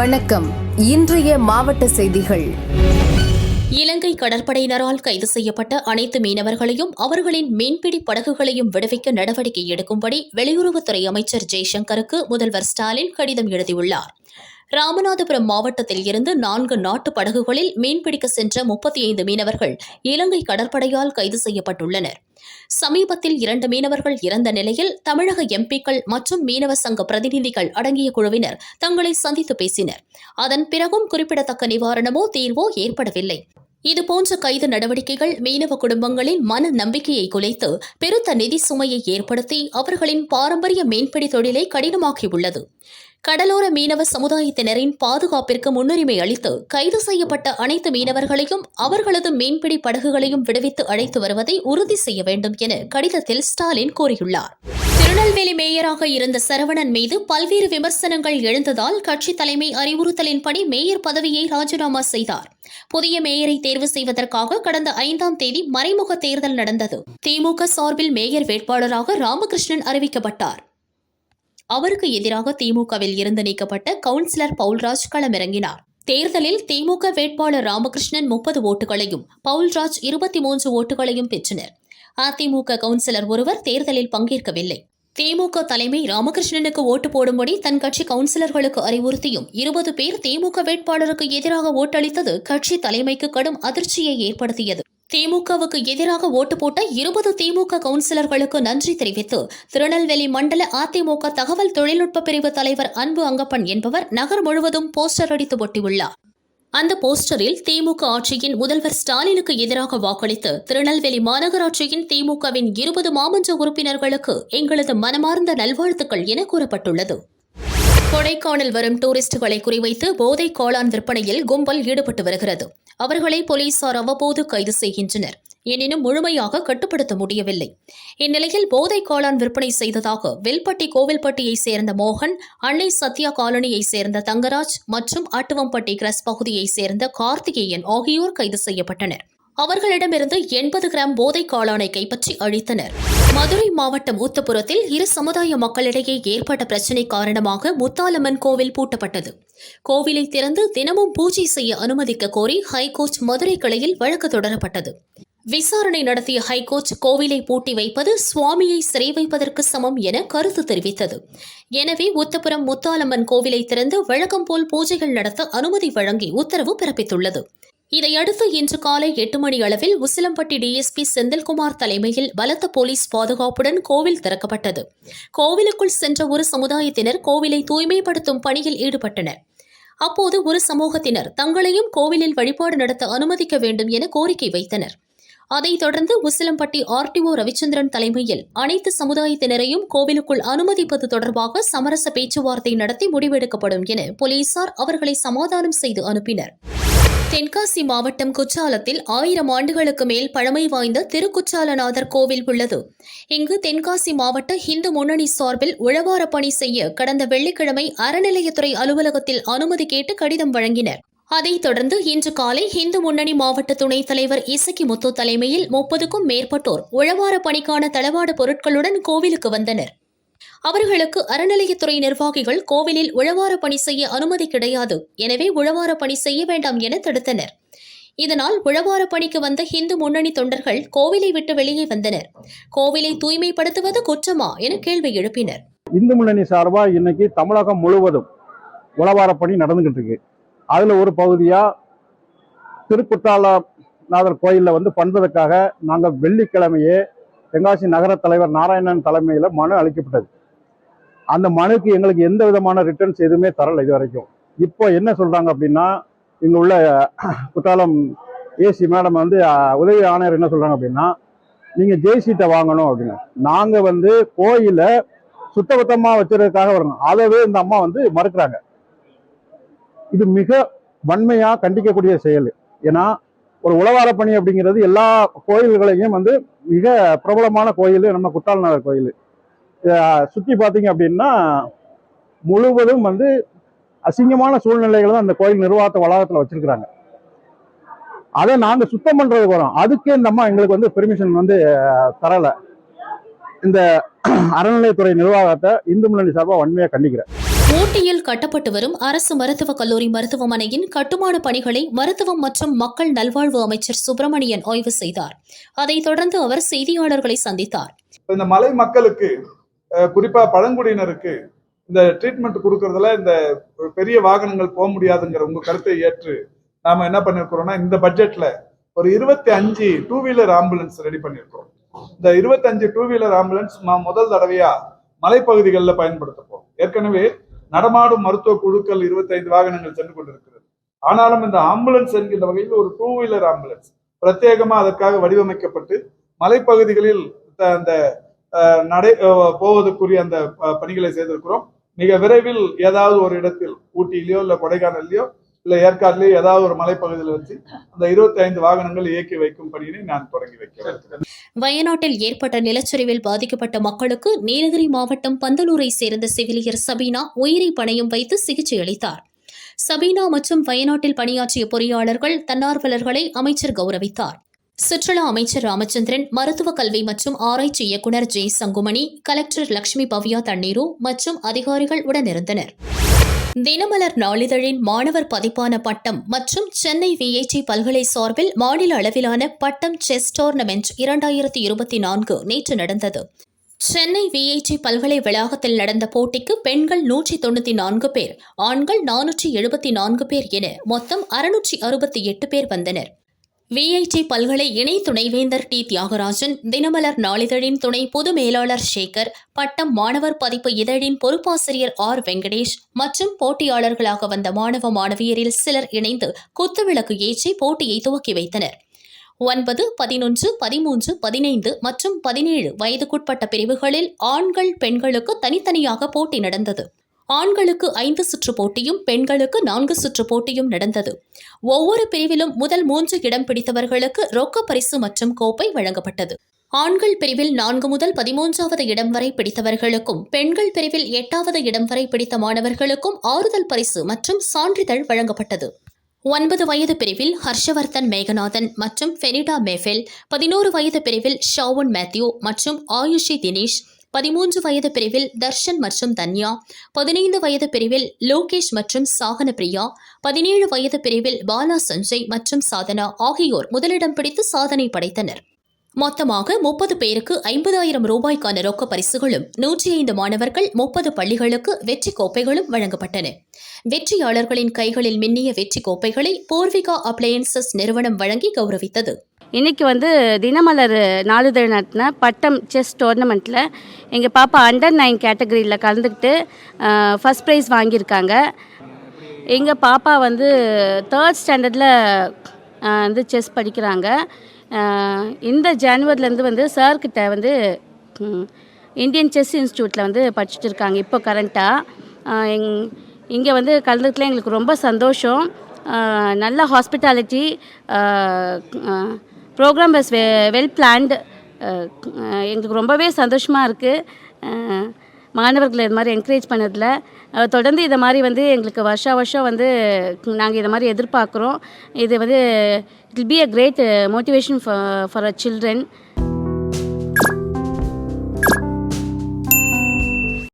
வணக்கம். இன்றைய மாவட்ட செய்திகள். இலங்கை கடற்படையினரால் கைது செய்யப்பட்ட அனைத்து மீனவர்களையும் அவர்களின் மீன்பிடி படகுகளையும் விடுவிக்க நடவடிக்கை எடுக்கும்படி வெளியுறவுத்துறை அமைச்சர் ஜெய்சங்கருக்கு முதல்வர் ஸ்டாலின் கடிதம் எழுதியுள்ளார். ராமநாதபுரம் மாவட்டத்தில் இருந்து நான்கு நாட்டு படகுகளில் மீன்பிடிக்க சென்ற முப்பத்தி ஐந்து மீனவர்கள் இலங்கை கடற்படையால் கைது செய்யப்பட்டுள்ளனர். சமீபத்தில் இரண்டு மீனவர்கள் இறந்த நிலையில் தமிழக எம்பிக்கள் மற்றும் மீனவ சங்க பிரதிநிதிகள் அடங்கிய குழுவினர் தங்களை சந்தித்து பேசினர். அதன் பிறகும் குறிப்பிடத்தக்க நிவாரணமோ தீர்வோ ஏற்படவில்லை. இதுபோன்ற கைது நடவடிக்கைகள் மீனவ குடும்பங்களின் மன நம்பிக்கையை குலைத்து பெருத்த நிதி சுமையை ஏற்படுத்தி அவர்களின் பாரம்பரிய மீன்பிடி தொழிலை கடினமாக்கியுள்ளது. கடலோர மீனவ சமுதாயத்தினரின் பாதுகாப்பிற்கு முன்னுரிமை அளித்து கைது செய்யப்பட்ட அனைத்து மீனவர்களையும் அவர்களது மீன்பிடி படகுகளையும் விடுவித்து அழைத்து வருவதை உறுதி செய்ய வேண்டும் என கடிதத்தில் ஸ்டாலின் கூறியுள்ளார். திருநெல்வேலி மேயராக இருந்த சரவணன் மீது பல்வேறு விமர்சனங்கள் எழுந்ததால் கட்சி தலைமை அறிவுறுத்தலின்படி மேயர் பதவியை ராஜினாமா செய்தார். புதிய மேயரை தேர்வு செய்வதற்காக கடந்த ஐந்தாம் தேதி மறைமுக தேர்தல் நடந்தது. திமுக சார்பில் மேயர் வேட்பாளராக ராமகிருஷ்ணன் அறிவிக்கப்பட்டார். அவருக்கு எதிராக திமுகவில் இருந்து நீக்கப்பட்ட கவுன்சிலர் பவுல்ராஜ் களமிறங்கினார். தேர்தலில் திமுக வேட்பாளர் ராமகிருஷ்ணன் முப்பது ஓட்டுகளையும் பவுல்ராஜ் இருபத்தி மூன்று ஓட்டுகளையும் பெற்றனர். அதிமுக கவுன்சிலர் ஒருவர் தேர்தலில் பங்கேற்கவில்லை. திமுக தலைமை ராமகிருஷ்ணனுக்கு ஓட்டு போடும்படி தன் கட்சி கவுன்சிலர்களுக்கு அறிவுறுத்தியும் இருபது பேர் திமுக வேட்பாளருக்கு எதிராக ஓட்டளித்தது கட்சி தலைமைக்கு கடும் அதிர்ச்சியை ஏற்படுத்தியது. திமுகவுக்கு எதிராக ஓட்டு போட்ட இருபது திமுக கவுன்சிலர்களுக்கு நன்றி தெரிவித்து திருநெல்வேலி மண்டல அதிமுக தகவல் தொழில்நுட்ப பிரிவு தலைவர் அன்பு அங்கப்பன் என்பவர் நகர் முழுவதும் போஸ்டர் அடித்து ஒட்டியுள்ளார். அந்த போஸ்டரில் திமுக ஆட்சியின் முதல்வர் ஸ்டாலினுக்கு எதிராக வாக்களித்து திருநெல்வேலி மாநகராட்சியின் திமுகவின் இருபது மாமன்ற உறுப்பினர்களுக்கு எங்களது மனமார்ந்த நல்வாழ்த்துக்கள் என கூறப்பட்டுள்ளது. கொடைக்கானல் வரும் டூரிஸ்டுகளை குறிவைத்து போதை காளான் விற்பனையில் கும்பல் ஈடுபட்டு வருகிறது. அவர்களை போலீசார் அவ்வப்போது கைது செய்கின்றனர். எனினும் முழுமையாக கட்டுப்படுத்த முடியவில்லை. இந்நிலையில் போதை காளான் விற்பனை செய்ததாக வெல்பட்டி கோவில்பட்டியைச் சேர்ந்த மோகன் அன்னை சத்யா காலனியைச் சேர்ந்த தங்கராஜ் மற்றும் ஆட்டுவம்பட்டி கிரஸ் பகுதியைச் சேர்ந்த கார்த்திகேயன் ஆகியோர் கைது செய்யப்பட்டனர். அவர்களிடமிருந்து எண்பது கிராம் போதை காளானை கைப்பற்றி அழித்தனர். மதுரை மாவட்டம் ஊத்தபுரத்தில் இரு சமுதாய மக்களிடையே ஏற்பட்ட பிரச்சினை காரணமாக முத்தாலம்மன் கோவில் பூட்டப்பட்டது. கோவிலை திறந்து தினமும் பூஜை செய்ய அனுமதிக்க கோரி ஹைகோர்ட் மதுரை கிளையில் வழக்கு தொடரப்பட்டது. விசாரணை நடத்திய ஹைகோர்ட் கோவிலை பூட்டி வைப்பது சுவாமியை சிறை வைப்பதற்கு சமம் என கருத்து தெரிவித்தது. எனவே உத்தபுரம் முத்தாலம்மன் கோவிலை திறந்து வழக்கம் போல் பூஜைகள் நடத்த அனுமதி வழங்கி உத்தரவு பிறப்பித்துள்ளது. இதையடுத்து இன்று காலை எட்டு மணி அளவில் உசிலம்பட்டி டிஎஸ்பி செந்தில்குமார் தலைமையில் பலத்த போலீஸ் பாதுகாப்புடன் கோவில் திறக்கப்பட்டது. கோவிலுக்குள் சென்ற ஒரு சமுதாயத்தினர் கோவிலை தூய்மைப்படுத்தும் பணியில் ஈடுபட்டனர். அப்போது ஒரு சமூகத்தினர் தங்களையும் கோவிலில் வழிபாடு நடத்த அனுமதிக்க வேண்டும் என கோரிக்கை வைத்தனர். அதைத் தொடர்ந்து உசிலம்பட்டி ஆர்டிஓ ரவிச்சந்திரன் தலைமையில் அனைத்து சமுதாயத்தினரையும் கோவிலுக்குள் அனுமதிப்பது தொடர்பாக சமரச பேச்சுவார்த்தை நடத்தி முடிவெடுக்கப்படும் என போலீசார் அவர்களை சமாதானம் செய்து அனுப்பினர். தென்காசி மாவட்டம் குற்றாலத்தில் ஆயிரம் ஆண்டுகளுக்கு மேல் பழமை வாய்ந்த திருக்குற்றாலநாதர் கோவில் உள்ளது. இங்கு தென்காசி மாவட்ட இந்து முன்னணி சார்பில் உழவார பணி செய்ய கடந்த வெள்ளிக்கிழமை அறநிலையத்துறை அலுவலகத்தில் அனுமதி கேட்டு கடிதம் வழங்கினர். அதைத் தொடர்ந்து இன்று காலை இந்து முன்னணி மாவட்ட துணைத் தலைவர் இசக்கி முத்து தலைமையில் முப்பதுக்கும் மேற்பட்டோர் உழவார பணிக்கான தளவாட பொருட்களுடன் கோவிலுக்கு வந்தனர். அவர்களுக்கு அறநிலையத்துறை நிர்வாகிகள் கோவிலில் உழவார பணி செய்ய அனுமதி கிடையாது. எனவே உழவார பணி செய்ய வேண்டாம் என தடுத்தனர். இதனால் உழவார பணிக்கு வந்த ஹிந்து முன்னணி தொண்டர்கள் கோவிலை விட்டு வெளியே வந்தனர். கோவிலை தூய்மைப்படுத்துவது குற்றமா என கேள்வி எழுப்பினர். இந்து முன்னணி சார்பா இன்னைக்கு தமிழகம் முழுவதும் உழவார பணி நடந்துகிட்டு இருக்கு அதுல ஒரு பகுதியா திருக்குற்றாலநாதர் கோயிலில் வந்து பண்பதற்காக நாங்கள் வெள்ளிக்கிழமையே தென்காசி நகர தலைவர் நாராயணன் தலைமையில் மனு அளிக்கப்பட்டது. அந்த மனுக்கு எங்களுக்கு எந்த விதமான ரிட்டர்ன்ஸ் எதுவுமே தரலை இது வரைக்கும். இப்போ என்ன சொல்கிறாங்க அப்படின்னா இங்கே உள்ள குற்றாலம் ஏசி மேடம் வந்து உதவி ஆணையர் என்ன சொல்கிறாங்க அப்படின்னா நீங்கள் ஜெய்சீட்டை வாங்கணும் அப்படின்னு. நாங்கள் வந்து கோயிலை சுத்தபத்தமாக வச்சிருக்கிறதுக்காக வரணும் அதவே இந்த அம்மா வந்து மறுக்கிறாங்க. இது மிக வன்மையாக கண்டிக்கக்கூடிய செயல். ஏன்னா ஒரு உழவார பணி அப்படிங்கிறது எல்லா கோயில்களையும் வந்து மிக பிரபலமான கோயில் நம்ம குற்றாலநாதர் கோயில். சுத்தி பார்த்தீங்க அப்படின்னா முழுவதும் வந்து அசிங்கமான சூழ்நிலைகள் தான் அந்த கோயில் நிர்வாகத்தை வளாகத்துல வச்சிருக்கிறாங்க. அதை நாங்க சுத்தம் பண்றதுக்கு வரோம். அதுக்கே இந்த அம்மா எங்களுக்கு வந்து பெர்மிஷன் வந்து தரல. இந்த அறநிலையத்துறை நிர்வாகத்தை இந்து முன்னணி சார்பாக வன்மையாக கண்டிக்கிறேன். ஊட்டியில் கட்டப்பட்டு வரும் அரசு மருத்துவக் கல்லூரி மருத்துவமனையின் கட்டுமான பணிகளை மருத்துவம் மற்றும் மக்கள் நல்வாழ்வு அமைச்சர் சுப்பிரமணியன் ஆய்வு செய்தார். அதைத் தொடர்ந்து அவர் செய்தியாளர்களை சந்தித்தார். இந்த மலை மக்களுக்கு குறிப்பா பழங்குடியினருக்கு இந்த ட்ரீட்மெண்ட் கொடுக்கறதுல இந்த பெரிய வாகனங்கள் போக முடியாதுங்கிற உங்க கருத்தை ஏற்று நாம என்ன பண்ணிருக்கிறோம்னா இந்த பட்ஜெட்ல ஒரு இருபத்தி அஞ்சு டூ வீலர் ஆம்புலன்ஸ் ரெடி பண்ணிருக்கோம் இந்த இருபத்தஞ்சு டூ வீலர் ஆம்புலன்ஸ் ம- முதல் தடவையா மலைப்பகுதிகளில் பயன்படுத்தப்போம் ஏற்கனவே நடமாடும் மருத்துவ குழுக்கள் 25 வாகனங்கள் சென்று கொண்டிருக்கிறது. ஆனாலும் இந்த ஆம்புலன்ஸ் என்கின்ற வகையில் ஒரு டூ வீலர் ஆம்புலன்ஸ் பிரத்யேகமா அதற்காக வடிவமைக்கப்பட்டு மலைப்பகுதிகளில் த- அந்த நடை போவதற்குரிய அந்த பணிகளை செய்திருக்கிறோம். மிக விரைவில் ஏதாவது ஒரு இடத்தில் ஊட்டியிலயோ இல்ல கொடைக்கானல்லையோ இல்ல ஏற்காடுலயோ ஏதாவது ஒரு மலைப்பகுதியில் வச்சு அந்த 25 வாகனங்கள் இயக்கி வைக்கும் பணியினை நான் தொடங்கி வைக்கிறேன். வயநாட்டில் ஏற்பட்ட நிலச்சரிவில் பாதிக்கப்பட்ட மக்களுக்கு நீலகிரி மாவட்டம் பந்தலூரை சேர்ந்த செவிலியர் சபீனா உயிரை பணையும் வைத்து சிகிச்சை அளித்தார். சபீனா மற்றும் வயநாட்டில் பணியாற்றிய பொறியாளர்கள் தன்னார்வலர்களை அமைச்சர் கௌரவித்தார். சுற்றுலா அமைச்சர் ராமச்சந்திரன் மருத்துவ கல்வி மற்றும் ஆராய்ச்சி இயக்குநர் ஜே சங்குமணி கலெக்டர் லட்சுமி பவ்யா தண்ணீரு மற்றும் அதிகாரிகள் உடனிருந்தனர். தினமலர் நாளிதழின் மாணவர் பதிப்பான பட்டம் மற்றும் சென்னை விஐடி பல்கலை சார்பில் மாநில அளவிலான பட்டம் செஸ் டோர்னமெண்ட் இரண்டாயிரத்தி இருபத்தி நான்கு நேற்று நடந்தது. சென்னை விஐடி பல்கலை வளாகத்தில் நடந்த போட்டிக்கு பெண்கள் நூற்றி தொண்ணூற்றி நான்கு பேர் ஆண்கள் நானூற்றி எழுபத்தி நான்கு பேர் என மொத்தம் அறுநூற்றி அறுபத்தி எட்டு பேர் வந்தனர். விஐடி பல்கலை இணை துணைவேந்தர் டி. தியாகராஜன் தினமலர் நாளிதழின் துணை பொது மேலாளர் சேகர் பட்டம் மாணவர் பதிப்பு இதழின் பொறுப்பாசிரியர் ஆர். வெங்கடேஷ் மற்றும் போட்டியாளர்களாக வந்த மாணவ மாணவியரில் சிலர் இணைந்து குத்துவிளக்கு ஏற்றி போட்டியை துவக்கி வைத்தனர். ஒன்பது பதினொன்று பதிமூன்று பதினைந்து மற்றும் பதினேழு வயதுக்குட்பட்ட பிரிவுகளில் ஆண்கள் பெண்களுக்கு தனித்தனியாக போட்டி நடந்தது. ஆண்களுக்கு ஐந்து சுற்று போட்டியும் பெண்களுக்கு நான்கு சுற்று போட்டியும் நடந்தது. ஒவ்வொரு பிரிவிலும் முதல் மூன்று இடம் பிடித்தவர்களுக்கு ரொக்க பரிசு மற்றும் கோப்பை வழங்கப்பட்டது. ஆண்கள் பிரிவில் நான்கு முதல் பதிமூன்றாவது இடம் வரை பிடித்தவர்களுக்கும் பெண்கள் பிரிவில் எட்டாவது இடம் வரை பிடித்த மாணவர்களுக்கும் ஆறுதல் பரிசு மற்றும் சான்றிதழ் வழங்கப்பட்டது. ஒன்பது வயது பிரிவில் ஹர்ஷவர்தன் மேகநாதன் மற்றும் ஃபெனிடா மேஃபெல் பதினோரு வயது பிரிவில் ஷாவுன் மேத்யூ மற்றும் ஆயுஷி தினேஷ் பதிமூன்று வயது பிரிவில் தர்ஷன் மற்றும் தன்யா பதினைந்து வயது பிரிவில் லோகேஷ் மற்றும் சாகன பிரியா பதினேழு வயது பிரிவில் பாலா சஞ்சய் மற்றும் சாதனா ஆகியோர் முதலிடம் பிடித்து சாதனை படைத்தனர். மொத்தமாக முப்பது பேருக்கு ஐம்பதாயிரம் ரூபாய்க்கான ரொக்க பரிசுகளும் நூற்றி ஐந்து மாணவர்கள் முப்பது பள்ளிகளுக்கு வெற்றி கோப்பைகளும் வழங்கப்பட்டன. வெற்றியாளர்களின் கைகளில் மின்னிய வெற்றி கோப்பைகளை பூர்விகா அப்ளையன்சஸ் நிறுவனம் வழங்கி கௌரவித்தது. இன்றைக்கி வந்து தினமலர் நாளிதழ் நடத்தின பட்டம் செஸ் டோர்னமெண்ட்டில் எங்கள் பாப்பா அண்டர் நைன் கேட்டகரியில் கலந்துக்கிட்டு ஃபஸ்ட் ப்ரைஸ் வாங்கியிருக்காங்க. எங்கள் பாப்பா வந்து தேர்ட் ஸ்டாண்டர்டில் வந்து செஸ் படிக்கிறாங்க. இந்த ஜான்வரிலேருந்து வந்து சார்கிட்ட வந்து இந்தியன் செஸ் இன்ஸ்டியூட்டில் வந்து படிச்சுட்டு இருக்காங்க. இப்போ கரண்ட்டாக எங் இங்கே வந்து கலந்துக்கிட்டல எங்களுக்கு ரொம்ப சந்தோஷம். நல்ல ஹாஸ்பிட்டாலிட்டி ப்ரோக்ராம் வாஸ் வெ வெல் பிளான்டு எங்களுக்கு ரொம்பவே சந்தோஷமாக இருக்குது மாணவர்களை இது மாதிரி என்கரேஜ் பண்ணதில். தொடர்ந்து இதை மாதிரி வந்து எங்களுக்கு வருஷா வருஷம் வந்து நாங்கள் இதை மாதிரி எதிர்பார்க்குறோம். இது வந்து it be a great motivation for for a children